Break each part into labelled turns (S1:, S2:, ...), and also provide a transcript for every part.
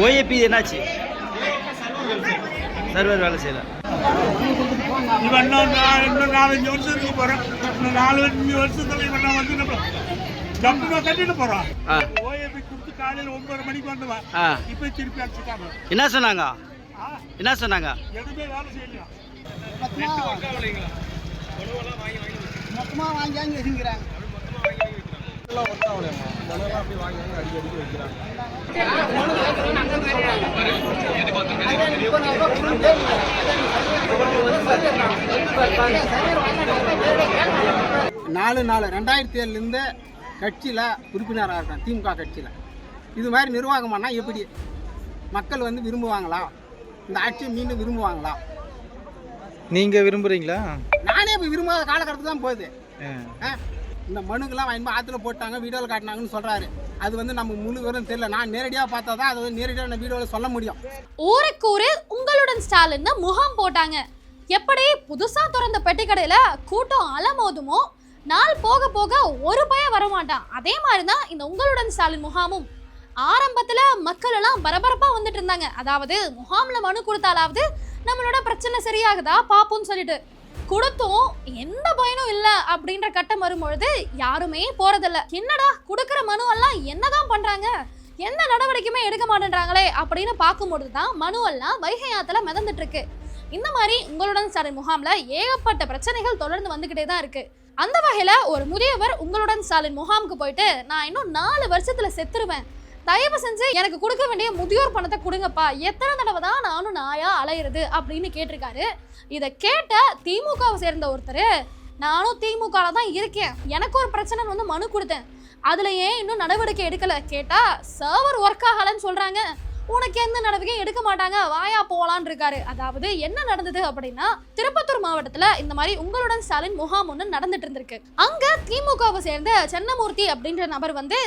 S1: OAP என்னாச்சு? Server வேலை செய்யல.
S2: இவன் இன்னும் இன்னும் நாலஞ்சு வருஷத்துக்கு போறோம் இன்னும் நாலஞ்சு வருஷத்துல இவன் நான் வந்து நம்ம ஜம்புமா கட்டிட்டு போறோம்
S1: ஆ.
S2: ஓஏபி கொடுத்து காலையில ஒன்பது மணிக்கு வந்துடுவேன்
S1: ஆ.
S2: இப்போ திருப்பி அடிச்சுட்டாங்க
S1: என்ன சொன்னாங்க? என்ன சொன்னாங்க?
S2: எதுவுமே வேலை செய்யலையா?
S3: மொத்தமாக வாங்கி
S4: அப்படி வாங்கி வாங்கி
S3: நாலு நாலு. ரெண்டாயிரத்தி ஏழுலேருந்து கட்சியில் உறுப்பினராக இருக்கேன் திமுக கட்சியில். இது மாதிரி நிர்வாகம் பண்ணால் எப்படி? மக்கள் வந்து விரும்புவாங்களா? இந்த ஆட்சியை மீண்டும் விரும்புவாங்களா?
S5: நீங்க விரும்புறீங்களா?
S3: நானே இப்போ விரும்பாத காலகட்டத்தில் தான் போகுது? இந்த மனுக்கெல்லாம் வாங்கி போய் ஆற்றுல போட்டாங்க வீடியோவில் காட்டினாங்கன்னு சொல்கிறாரு அது வந்து நமக்கு முழு விவரம் தெரியல. நான் நேரடியாக பார்த்தா தான் அதை வந்து நேரடியாக நான் வீடியோவில் சொல்ல முடியும்.
S6: ஊருக்கு ஊரு உங்களுடன் ஸ்டாலின் முகாம் போட்டாங்க. எப்படி புதுசா திறந்த பெட்டி கடையில கூட்டம் அலமோதுமோ நாள் போக போக ஒரு பயம் வரமாட்டான். அதே மாதிரி தான் இந்த உங்களுடன் ஸ்டாலின் முகாமும். ஆரம்பத்துல மக்கள் எல்லாம் பரபரப்பா வந்துட்டு இருந்தாங்க. அதாவது முகாம்ல மனு கொடுத்தாலாவது நம்மளோட பிரச்சனை சரியாகுதா பாப்போம்னு சொல்லிட்டு. கொடுத்தும் எந்த பயனும் இல்ல அப்படின்ற கட்டம் வரும்பொழுது யாருமே போறதில்ல. என்னடா கொடுக்குற மனு எல்லாம் என்னதான் பண்றாங்க? எந்த நடவடிக்கையுமே எடுக்க மாட்டேன்றாங்களே அப்படின்னு பார்க்கும்பொழுது தான் மனுவெல்லாம் வைகை ஆத்துல மிதந்துட்டு இருக்கு இந்த மாதிரி உங்களுடன் ஸ்டாலின் முகாம்ல ஏகப்பட்ட பிரச்சனைகள் தொடர்ந்து வந்துகிட்டே தான் இருக்கு. அந்த வகையில ஒரு முதியவர் உங்களுடன் ஸ்டாலின் முகாமுக்கு போயிட்டு நான் இன்னும் நாலு வருஷத்துல செத்துருவேன். தயவு செஞ்சு எனக்கு கொடுக்க வேண்டிய முதியோர் பணத்தை கொடுங்கப்பா. எத்தனை தடவை தான் நானும் நாயா அலையிறது அப்படின்னு கேட்டிருக்காரு. இதை கேட்ட திமுகவை சேர்ந்த ஒருத்தர் நானும் திமுகவில் தான் இருக்கேன். எனக்கு ஒரு பிரச்சனை வந்து மனு கொடுத்தேன். அதுல ஏன் இன்னும் நடவடிக்கை எடுக்கல. கேட்டா சர்வர் ஒர்க் ஆகலன்னு சொல்றாங்க. உனக்கு எந்த நடவடிக்கையும் எடுக்க மாட்டாங்க. வாயா போகலான் இருக்காரு. அதாவது என்ன நடந்தது அப்படின்னா திருப்பத்தூர் மாவட்டத்துல இந்த மாதிரி உங்களுடன் ஸ்டாலின் முகாம் ஒன்று நடந்துட்டு இருந்திருக்கு. அங்க திமுகவை சேர்ந்த சென்னமூர்த்தி அப்படின்ற நபர் வந்து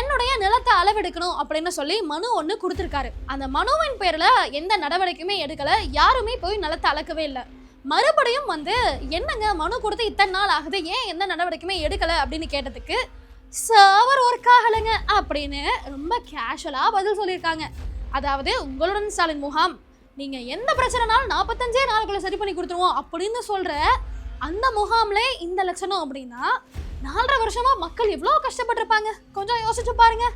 S6: என்னுடைய நிலத்தை அளவெடுக்கணும் அப்படின்னு சொல்லி மனு ஒன்று கொடுத்துருக்காரு. அந்த மனுவின் பேர்ல எந்த நடவடிக்கையுமே எடுக்கல. யாருமே போய் நிலத்தை அளக்கவே இல்லை. மறுபடியும் வந்து என்னங்க மனு கொடுத்து இத்தனை நாள் ஆகுது? ஏன் எந்த நடவடிக்கையுமே எடுக்கல? அப்படின்னு கேட்டதுக்கு சர்வர் ஒர்க் ஆகலைங்க அப்படின்னு ரொம்ப கேஷுவலாக பதில் சொல்லியிருக்காங்க. அதாவது உங்களுடன் ஸ்டாலின் முகாம் நீங்க எந்த பிரச்சனைனாலும் நாற்பத்தஞ்சே நாளுக்குள்ள சரி பண்ணி கொடுத்துருவோம் அப்படின்னு சொல்ற அந்த முகாம்ல இந்த லட்சணம் அப்படின்னா நாலரை வருஷமா மக்கள் எவ்வளோ கஷ்டப்பட்டிருப்பாங்க? கொஞ்சம் யோசிச்சு பாருங்க.